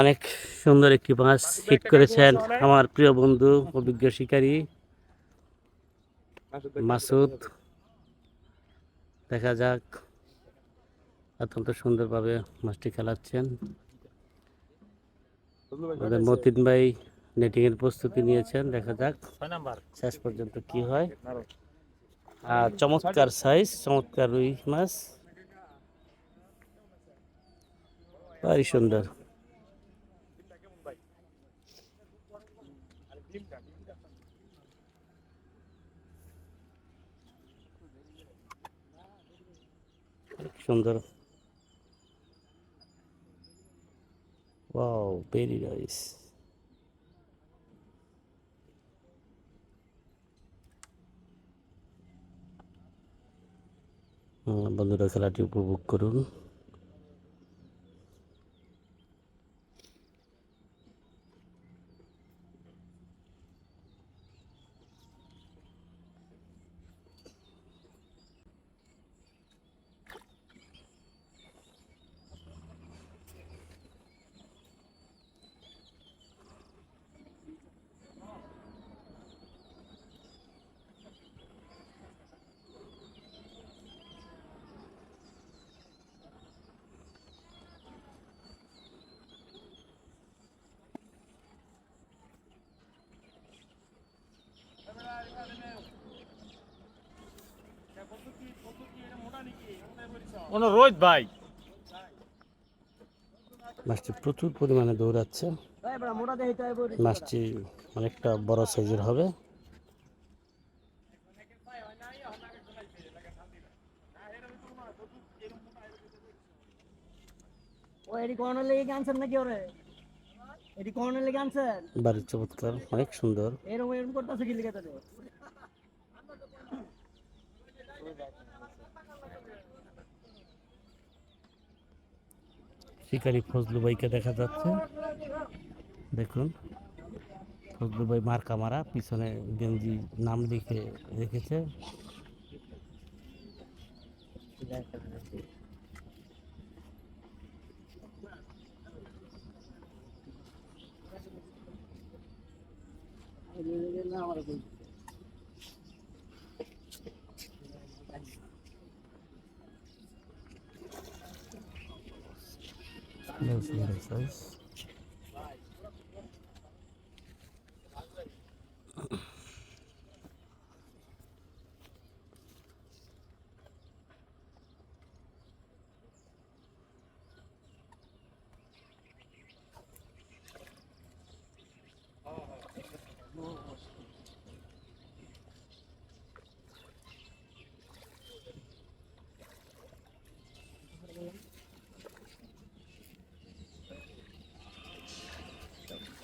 অনেক সুন্দর একটি মাছ হিট করেছেন আমার প্রিয় বন্ধু, অভিজ্ঞ শিকারী মাসুদ। দেখা যাক, অত্যন্ত সুন্দরভাবে মাছটি খেলাচ্ছেন। আমাদের মতিন ভাই নেটিং এর প্রস্তুতি নিয়েছেন, দেখা যাক শেষ পর্যন্ত কি হয়। আর চমৎকার সাইজ চমৎকার রুই মাছ। ভারী সুন্দর। সুন্দর। ওয়াও ভেরি নাইস বন্ধুরা খেলাটি উপভোগ করুন। অনুরোধ ভাই। মাছটি প্রচুর পরিমাণে দৌড়াচ্ছে। মাছটি অনেকটা বড় সাইজের হবে। ও এডি কর্নার লেগে আনছেন নাকি ওরে? এডি কর্নার লেগে আনছেন বাড়ির চমৎকার অনেক সুন্দর। এরকম এরকম করতেছে কি লেগে তাদের? শিকারি ফজলু ভাইকে দেখা যাচ্ছে। দেখুন, ফজলু ভাই মার্কা মারা, পিছনে গেঞ্জি নাম লিখে রেখেছে। Very সুন্দর size।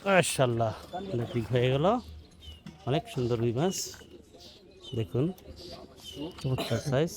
মাশাল্লাহ ঠিক হয়ে গেল। অনেক সুন্দর রুই মাছ। দেখুন চমৎকার সাইজ